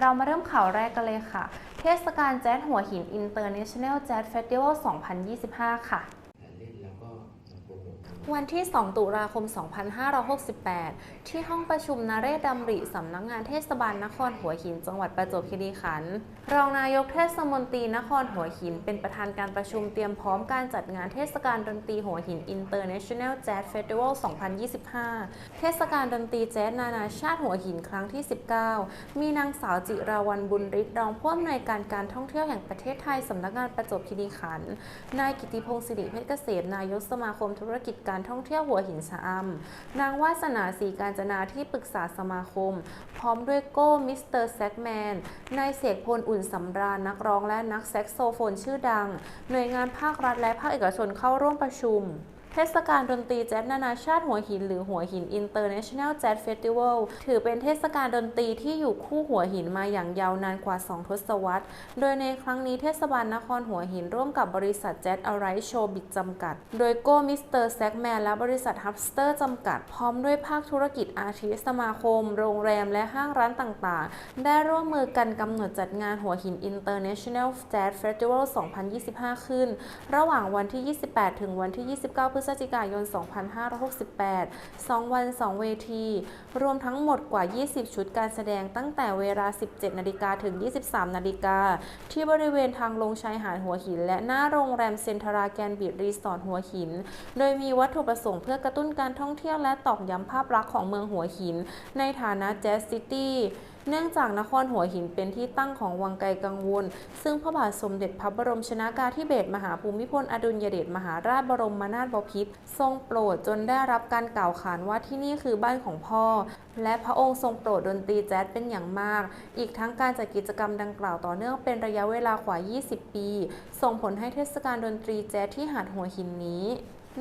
เรามาเริ่มข่าวแรกกันเลยค่ะ เทศกาลแจ๊สหัวหิน International Jazz Festival 2025 ค่ะ เล่นแล้วก็มาโปรโมท วันที่ 2 ตุลาคม 2568 ที่ห้องประชุมนเรศดำริสำนักงานเทศบาลนครหัวหิน จังหวัดประจวบคีรีขันธ์ รองนายกเทศมนตรีนครหัวหิน เป็นประธานการประชุมเตรียมพร้อมการจัดงานเทศกาลดนตรีหัวหิน International Jazz Festival 2025 เทศกาลดนตรีแจ๊สนานาชาติหัวหินครั้งที่ 19 มีนางสาวจิราวันบุญฤทธิ์รองผู้อำนวยการการท่องเที่ยวแห่งประเทศไทยสำนักงานประจวบคีรีขันธ์ นายกิติพงศ์สิริเพชรเกษมนายกสมาคมธุรกิจการท่องเที่ยวหัวหินชะอำนางวาสนาศรีการจนาที่ปรึกษาสมาคม พร้อมด้วยโก้มิสเตอร์แซกแมนนายเสกพลอุ่นสำราญนักร้องและนักแซกโซโฟนชื่อดัง หน่วยงานภาครัฐและภาคเอกชนเข้าร่วมประชุม ทศกาลดนตรีแจ๊สนานาชาติหัวหิน หรือหัวหิน International Jazz Festival ถือเป็นเทศกาลดนตรีที่อยู่คู่หัวหินมาอย่างยาวนานกว่า 2 ทศวรรษ โดยในครั้งนี้เทศบาลนครหัวหินร่วมกับบริษัทแจ๊สอ r ไรโชบิ t จำกัด โดยโก้มิสเตอร์แซกแมนและบริษัทฮับสเตอร์จำกัด พร้อมด้วยภาคธุรกิจอาชีพสมาคม โรงแรมและห้างร้านต่างๆ ได้ร่วมมือกันกำหนดจัดงานหัวหิน International Jazz Festival 2025 ขึ้น ระหว่างวันที่ 28 ถึงวันที่ 29 พฤศจิกายน 2568 2 วัน 2 เวที รวมทั้งหมดกว่า 20 ชุดการแสดงตั้งแต่เวลา 17 นาฬิกาถึง 23 นาฬิกา ที่บริเวณทางลงชายหาดหัวหิน และหน้าโรงแรมเซ็นทราแกนบีดรีสอร์ทหัวหิน โดยมีวัตถุประสงค์เพื่อกระตุ้นการท่องเที่ยวและตอกย้ำภาพลักษณ์ของเมืองหัวหิน ในฐานะแจ๊สซิตี้ เนื่องจากนครหัวหินเป็นที่ตั้งของวังไกลกังวล ซึ่งพระบาทสมเด็จพระบรมชนากาธิเบศรมหาภูมิพลอดุลยเดชมหาราชบรมนาถบพิตรทรงโปรดจนได้รับการกล่าวขานว่าที่นี่คือบ้านของพ่อ และพระองค์ทรงโปรดดนตรีแจ๊สเป็นอย่างมาก อีกทั้งการจัดกิจกรรมดังกล่าวต่อเนื่องเป็นระยะเวลากว่า 20 ปี ส่งผลให้เทศกาลดนตรีแจ๊สที่หาดหัวหินนี้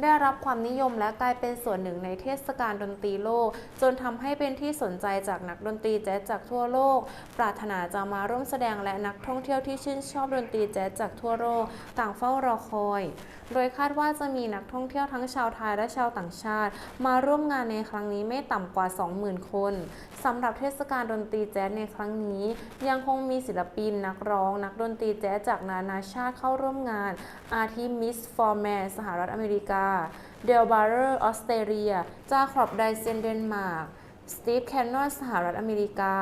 ได้รับความนิยมและกลายเป็นส่วนหนึ่งในเทศกาลดนตรีโลก จนทำให้เป็นที่สนใจจากนักดนตรีแจ๊สจากทั่วโลก ปรารถนาจะมาร่วมแสดงและนักท่องเที่ยวที่ชื่นชอบดนตรีแจ๊สจากทั่วโลก ต่างเฝ้ารอคอย โดยคาดว่าจะมีนักท่องเที่ยวทั้งชาวไทยและชาวต่างชาติ มาร่วมงานในครั้งนี้ไม่ต่ำกว่า 20,000 คนสำหรับเทศกาลดนตรีแจ๊สในครั้งนี้ ยังคงมีศิลปินนักร้อง นักดนตรีแจ๊สจากนานาชาติเข้าร่วมงานอาทิมิสฟอร์แมนสหรัฐอเมริกาเดลบาร์เรอร์ออสเตรเลียจาครอบไดเซนเดนมาร์กสตีฟแคนนอนสหรัฐอเมริกา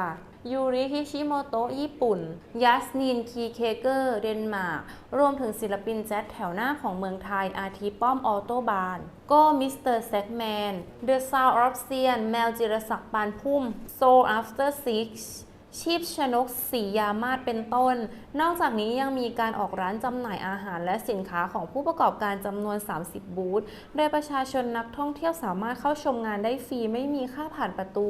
ยูริฮิชิโมโตะญี่ปุ่น ยัสนีนคีเคเกอร์ เดนมาร์ก รวมถึงศิลปินแจ๊สแถวหน้าของเมืองไทย อาทิป้อมออโตบาน โก้มิสเตอร์แซกแมน เดอะซาวออฟเซียน แมวจิรศักดิ์ปานพุ่ม โซลอัฟเตอร์ซิก ชีพชนกสียามาศเป็นต้น นอกจากนี้ยังมีการออกร้านจำหน่ายอาหารและสินค้าของผู้ประกอบการจำนวน 30 บูธ โดยประชาชนนักท่องเที่ยวสามารถเข้าชมงานได้ฟรีไม่มีค่าผ่านประตู